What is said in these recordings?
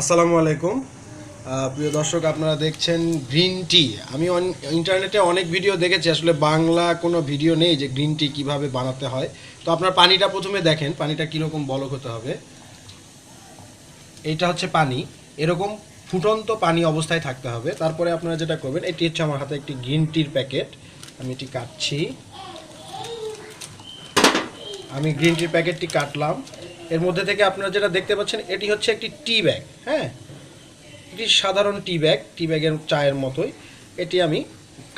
আসসালামু আলাইকুম। প্রিয় দর্শক, আপনারা দেখছেন গ্রিন টি আমি ইন্টারনেটে অনেক ভিডিও দেখেছি, আসলে বাংলা কোনো ভিডিও নেই যে গ্রিন টি কীভাবে বানাতে হয়। তো আপনার পানিটা প্রথমে দেখেন, পানিটা কীরকম বলক হতে হবে। এইটা হচ্ছে পানি। এরকম ফুটন্ত পানি অবস্থায় থাকতে হবে। তারপরে আপনারা যেটা করবেন, এটি হচ্ছে আমার হাতে একটি গ্রিন টির প্যাকেট। আমি এটি কাটছি। আমি গ্রিন টির প্যাকেটটি কাটলাম। এর মধ্যে থেকে আপনারা যেটা দেখতে পাচ্ছেন, এটি হচ্ছে একটি টি ব্যাগ হ্যাঁ? এটি সাধারণ টি ব্যাগ, টি ব্যাগের চায়ের মতোই। এটি আমি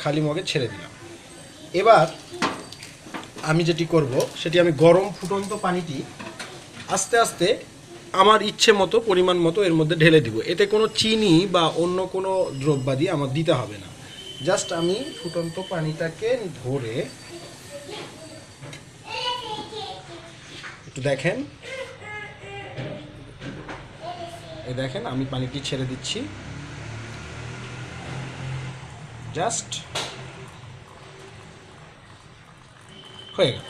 খালি মগে ছেড়ে দিলাম। এবার আমি যেটি করব, সেটি আমি গরম ফুটন্ত পানিটি আস্তে আস্তে আমার ইচ্ছে মতো, পরিমাণ মতো এর মধ্যে ঢেলে দিব। এতে কোনো চিনি বা অন্য কোনো দ্রব্যাদি আমার দিতে হবে না। জাস্ট আমি ফুটন্ত পানিটাকে ধরে, একটু দেখেন এই দেখেন, আমি পানিটি ছেড়ে দিচ্ছি। জাস্ট হয়ে গেল।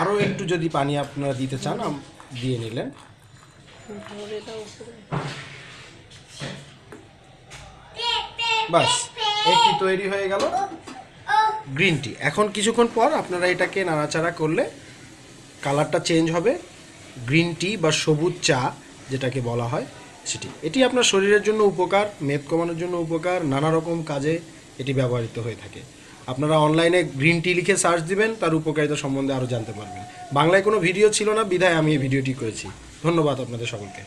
আরও একটু যদি পানি আপনারা দিতে চান দিয়ে নিলেন। বাস, একটি তৈরি হয়ে গেল। Green tea. এখন কিছুক্ষণ পর আপনারা এটাকে নাড়াচাড়া করলে কালারটা চেঞ্জ হবে। গ্রিন টি বা সবুজ চা যেটাকে বলা হয় সেটি। এটি আপনার শরীরের জন্য উপকার, মেদ কমানোর জন্য উপকার, নানা রকম কাজে এটি ব্যবহৃত হয়ে থাকে। আপনারা অনলাইনে গ্রিন টি লিখে সার্চ দিবেন, তার উপকারিতা সম্বন্ধে আরও জানতে পারবেন। বাংলায় কোনো ভিডিও ছিল না বিধায় আমি এই ভিডিওটি করেছি। ধন্যবাদ আপনাদের সকলকে।